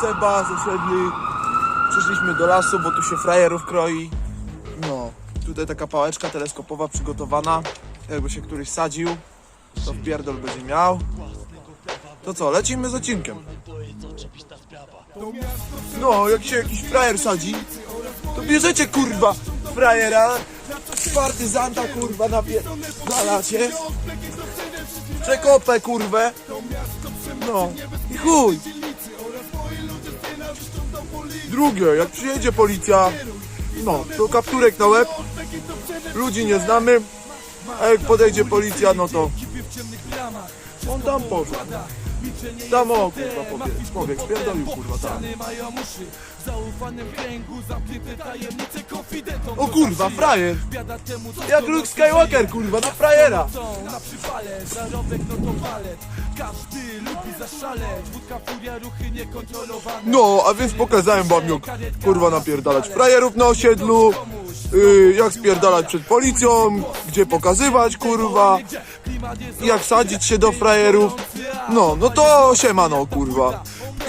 Seba z osiedli. Przyszliśmy do lasu, bo tu się frajerów kroi. No, tutaj taka pałeczka teleskopowa przygotowana. Jakby się któryś sadził, to wpierdol będzie miał. To co, lecimy z odcinkiem. No, jak się jakiś frajer sadzi, to bierzecie kurwa frajera, partyzanta kurwa napierdalacie, przekopę kurwę, no i chuj. Drugie, jak przyjedzie policja, no to kapturek na łeb, ludzi nie znamy, a jak podejdzie policja, no to on tam powie. Tam o kurwa powie, powie, spierdolił kurwa tam. O kurwa, frajer! Jak Luke Skywalker kurwa, na frajera! na przypale Zarobek no to Każdy lubi zaszaleć Wódka, furia, ruchy niekontrolowane. No, a więc pokazałem wam jak kurwa napierdalać. Frajerów na osiedlu, yy, jak spierdalać przed policją, gdzie pokazywać kurwa, jak sadzić się do frajerów. No, no to siemano kurwa.